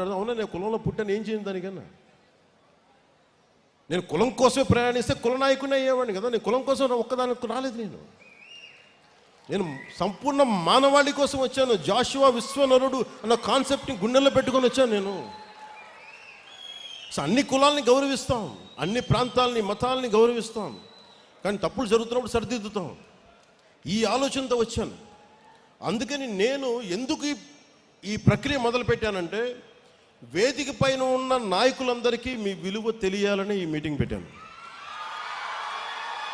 అవునా నేను కులంలో పుట్టాను ఏం చేయను దానికన్నా? నేను కులం కోసమే ప్రయాణిస్తే కుల నాయకుని అయ్యేవాడిని కదా. నేను కులం కోసం ఒక్కదానికి రాలేదు నేను. నేను సంపూర్ణ మానవాళి కోసం వచ్చాను. జాషువా విశ్వనరుడు అన్న కాన్సెప్ట్ని గుండెల్లో పెట్టుకొని వచ్చాను నేను. అన్ని కులాల్ని గౌరవిస్తాం. అన్ని ప్రాంతాలని మతాలని గౌరవిస్తాం. కానీ తప్పులు జరుగుతున్నప్పుడు సరిదిద్దుతాం. ఈ ఆలోచనతో వచ్చాను. అందుకని నేను ఎందుకు ఈ- ప్రక్రియ మొదలుపెట్టానంటే వేదిక పైన ఉన్న నాయకులందరికీ మీ విలువ తెలియాలని ఈ మీటింగ్ పెట్టాను.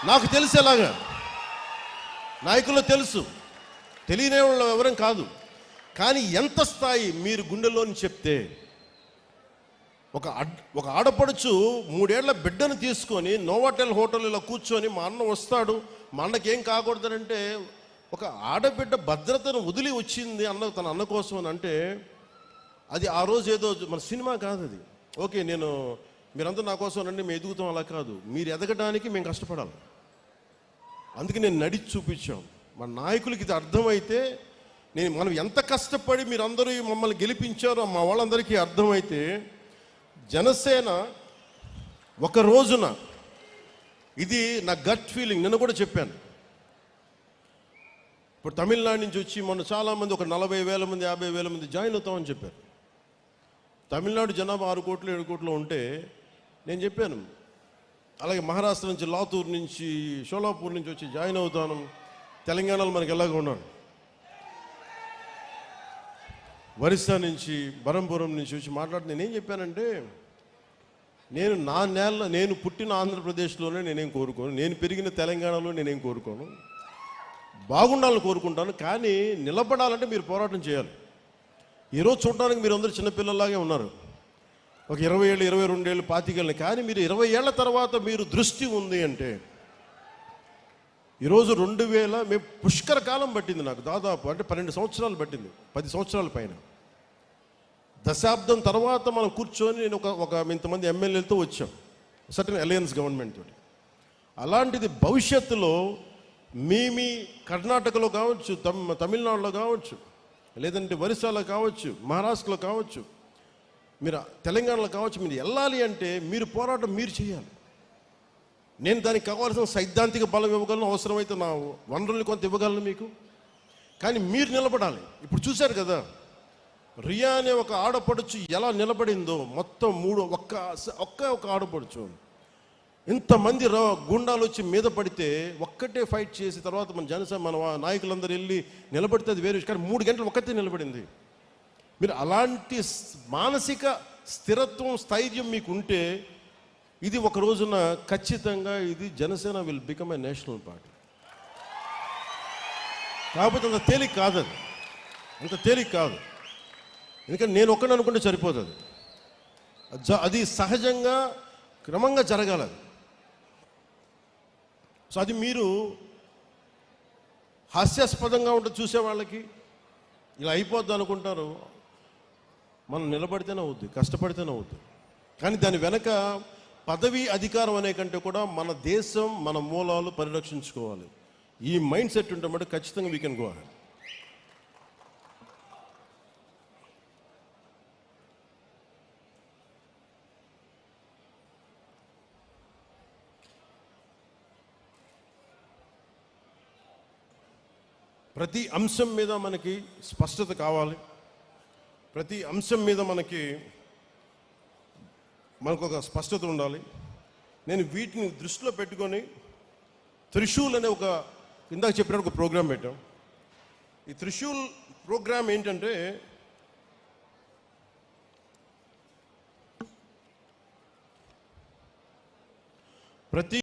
నాకు తెలిసేలాగా. నాయకులు తెలుసు. తెలియని వాళ్ళ వివరం కాదు. కానీ ఎంత స్థాయి మీరు గుండెలోని చెప్తే ఒక ఒక ఆడపడుచు మూడేళ్ళ బిడ్డను తీసుకొని నోవాటెల్ హోటల్ ఇలా కూర్చొని మా అన్న వస్తాడు మా అన్నకి ఏం కాకూడదనంటే ఒక ఆడబిడ్డ భద్రతను వదిలి వచ్చింది అన్న తన అన్న కోసం అని అంటే అది ఆ రోజు ఏదో మన సినిమా కాదు అది. ఓకే నేను మీరంతా నా కోసం రండి మేము ఎదుగుతాం అలా కాదు. మీరు ఎదగడానికి మేము కష్టపడాలి. అందుకే నేను నడిచి చూపించాం. మన నాయకులకి ఇది అర్థమైతే నేను మనం ఎంత కష్టపడి మీరందరూ మమ్మల్ని గెలిపించారో మా వాళ్ళందరికీ అర్థమైతే జనసేన ఒక రోజున ఇది నా గట్ ఫీలింగ్ నిన్న కూడా చెప్పాను. ఇప్పుడు తమిళనాడు నుంచి వచ్చి మొన్న చాలామంది ఒక నలభై వేల మంది యాభై వేల మంది జాయిన్ అవుతామని చెప్పారు. తమిళనాడు జనాభా ఆరు కోట్లు ఏడు కోట్లు ఉంటే నేను చెప్పాను. అలాగే మహారాష్ట్ర నుంచి లాతూర్ నుంచి షోలాపూర్ నుంచి వచ్చి జాయిన్ అవుతాను. తెలంగాణలో మనకి ఎలాగ ఉన్నాను ఒరిస్సా నుంచి బరంపురం నుంచి వచ్చి మాట్లాడి నేనేం చెప్పానంటే నేను నా నేల నేను పుట్టిన ఆంధ్రప్రదేశ్లోనే నేనేం కోరుకోను. నేను పెరిగిన తెలంగాణలో నేనేం కోరుకోను. బాగుండాలని కోరుకుంటాను కానీ నిలబడాలంటే మీరు పోరాటం చేయాలి. ఈరోజు చూడడానికి మీరు అందరూ చిన్నపిల్లలాగే ఉన్నారు. ఒక ఇరవై ఏళ్ళు ఇరవై రెండేళ్ళు పాతికేళ్ళు కానీ మీరు ఇరవై ఏళ్ళ తర్వాత మీరు దృష్టి ఉంది అంటే ఈరోజు రెండు వేల మేము పుష్కర కాలం పట్టింది నాకు. దాదాపు అంటే పన్నెండు సంవత్సరాలు పట్టింది. పది సంవత్సరాల పైన. దశాబ్దం తర్వాత మనం కూర్చొని నేను ఒక ఒక ఇంతమంది ఎమ్మెల్యేలతో వచ్చాం. సర్టన్ అలయన్స్ గవర్నమెంట్ తోటి. అలాంటిది భవిష్యత్తులో మీ మీ కర్ణాటకలో కావచ్చు తమ్ తమిళనాడులో కావచ్చు లేదంటే ఒరిస్సాలో కావచ్చు మహారాష్ట్రలో కావచ్చు మీరు తెలంగాణలో కావచ్చు మీరు వెళ్ళాలి అంటే మీరు పోరాటం మీరు చేయాలి. నేను దానికి కావాల్సిన సైద్ధాంతిక బలం ఇవ్వగలను అవసరమైతే నా వనరుల్ని కొంత ఇవ్వగలను మీకు. కానీ మీరు నిలబడాలి. ఇప్పుడు చూశారు కదా రియా అనే ఒక ఆడపడుచు ఎలా నిలబడిందో మొత్తం మూడు ఒక్క ఒక్క ఒక ఆడపడుచు ఇంతమంది ర గుండాలు వచ్చి మీద పడితే ఒక్కటే ఫైట్ చేసి తర్వాత మన జనసేన మన నాయకులందరూ వెళ్ళి నిలబడితే అది వేరే కానీ మూడు గంటలు ఒక్కతే నిలబడింది. మీరు అలాంటి మానసిక స్థిరత్వం స్థైర్యం మీకు ఉంటే ఇది ఒక రోజున ఖచ్చితంగా ఇది Janasena will become a national party కాకపోతే అంత తేలిక కాదు అది అంత తేలిక కాదు. ఎందుకంటే నేను ఒక్కడిని అనుకుంటే సరిపోతుంది అది అది సహజంగా క్రమంగా జరగాలి అది సో అది మీరు హాస్యాస్పదంగా ఉంటుంది చూసే వాళ్ళకి ఇలా అయిపోద్ది అనుకుంటారు. మనం నిలబడితేనే అవుద్ది కష్టపడితేనే అవుద్ది కానీ దాని వెనక పదవి అధికారం అనే కంటే కూడా మన దేశం మన మూలాలు పరిరక్షించుకోవాలి. ఈ మైండ్ సెట్ ఉంటే మటు ఖచ్చితంగా వీ కెన్ గో అహెడ్ ప్రతి అంశం మీద మనకి స్పష్టత కావాలి. ప్రతి అంశం మీద మనకి మనకు ఒక స్పష్టత ఉండాలి. నేను వీటిని దృష్టిలో పెట్టుకొని త్రిశూల్ అనే ఒక ఇందాక చెప్పినట్టు ఒక ప్రోగ్రాం పెట్టాం. ఈ త్రిశూల్ ప్రోగ్రాం ఏంటంటే ప్రతి